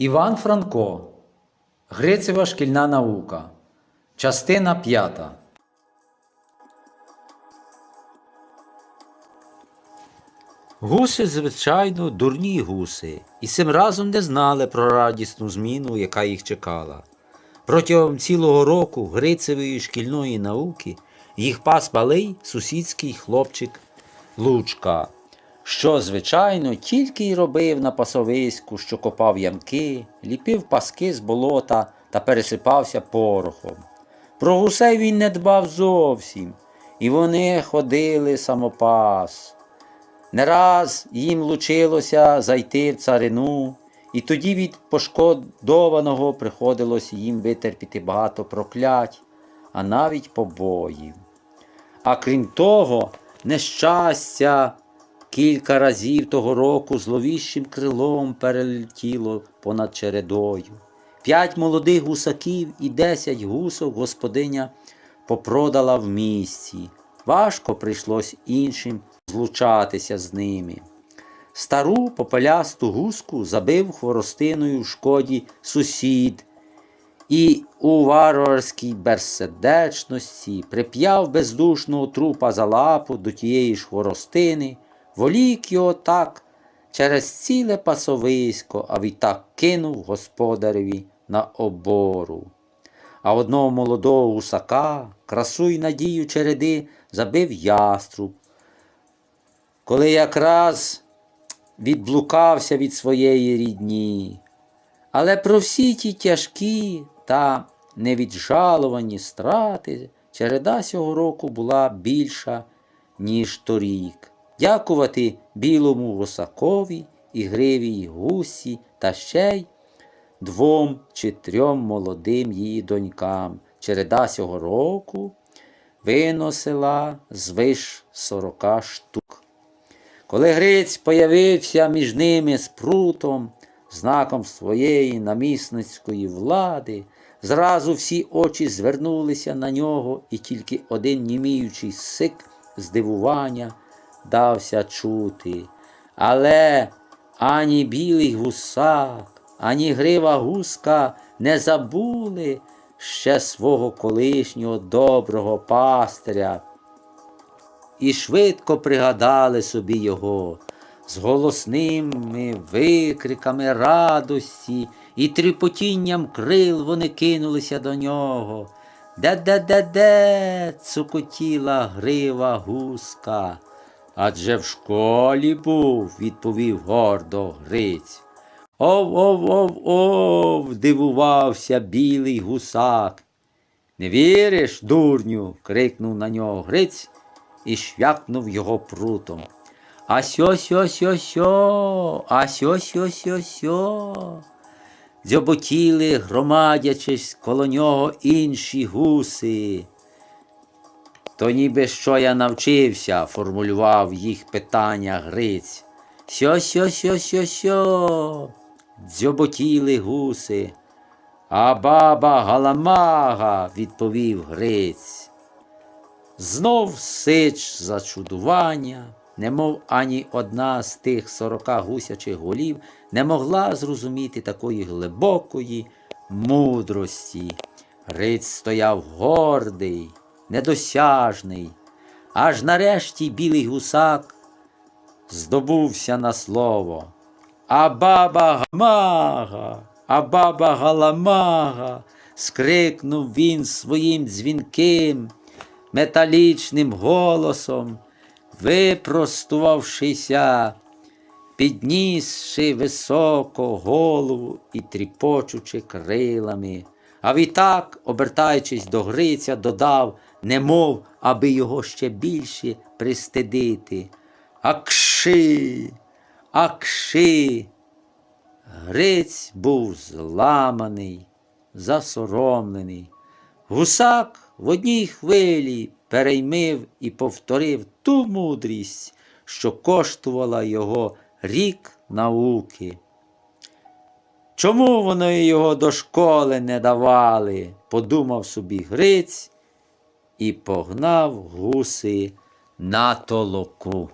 Іван Франко. Грицева шкільна наука. Частина п'ята. Гуси, звичайно, дурні гуси, і цим разом не знали про радісну зміну, яка їх чекала. Протягом цілого року Грицевої шкільної науки їх пас малий сусідський хлопчик Лучка, що, звичайно, тільки й робив на пасовиську, що копав ямки, ліпив паски з болота та пересипався порохом. Про гусей він не дбав зовсім, і вони ходили самопас. Не раз їм лучилося зайти в царину, і тоді від пошкодованого приходилось їм витерпіти багато проклять, а навіть побоїв. А крім того, нещастя кілька разів того року зловіщим крилом перелетіло понад чередою. П'ять молодих гусаків і десять гусок господиня попродала в місті. Важко прийшлось іншим злучатися з ними. Стару попелясту гуску забив хворостиною в шкоді сусід, і у варварській безсердечності прип'яв бездушного трупа за лапу до тієї ж хворостини, волік його так через ціле пасовисько, а відтак кинув господареві на обору. А одного молодого гусака, красу й надію череди, забив яструб, коли якраз відблукався від своєї рідні. Але про всі ті тяжкі та невіджалувані страти череда цього року була більша, ніж торік. Дякувати білому гусакові і гривій гусі та ще й двом чи трьом молодим її донькам. Череда цього року виносила звиш сорока штук. Коли Гриць появився між ними з прутом, знаком своєї намісницької влади, зразу всі очі звернулися на нього, і тільки один німіючий сик здивування дався чути. Але ані білий гусак, ані грива гуска не забули ще свого колишнього доброго пастиря і швидко пригадали собі його з голосними викриками радості і тріпотінням крил вони кинулися до нього. Де-де-де-де цокотіла грива гуска. Адже в школі був, відповів гордо Гриць. Ов, ов, ов, ов, дивувався білий гусак. Не віриш, дурню? крикнув на нього Гриць і швякнув його прутом. А сьо, сьо, сьо, сьо, а сьо, сьо, сьо, сьо. Дзьоботіли, громадячись коло нього інші гуси. То ніби що я навчився, формулював їх питання Гриць. Сьо, сьо, сьо, сьо, сьо. Дзьоботіли гуси. А баба галамага, відповів Гриць. Знов сич зачудування, немов ані одна з тих сорока гусячих голів не могла зрозуміти такої глибокої мудрості. Гриць стояв гордий, недосяжний, аж нарешті білий гусак здобувся на слово. А баба гамага, а баба галамага, скрикнув він своїм дзвінким, металічним голосом, випростувавшися, піднісши високо голову і тріпочучи крилами. А відтак, обертаючись до Гриця, додав, немов аби його ще більше пристидити. Акши, акши. Гриць був зламаний, засоромлений. Гусак в одній хвилі переймив і повторив ту мудрість, що коштувала його рік науки. Чому вони його до школи не давали? подумав собі Гриць і погнав гуси на толоку.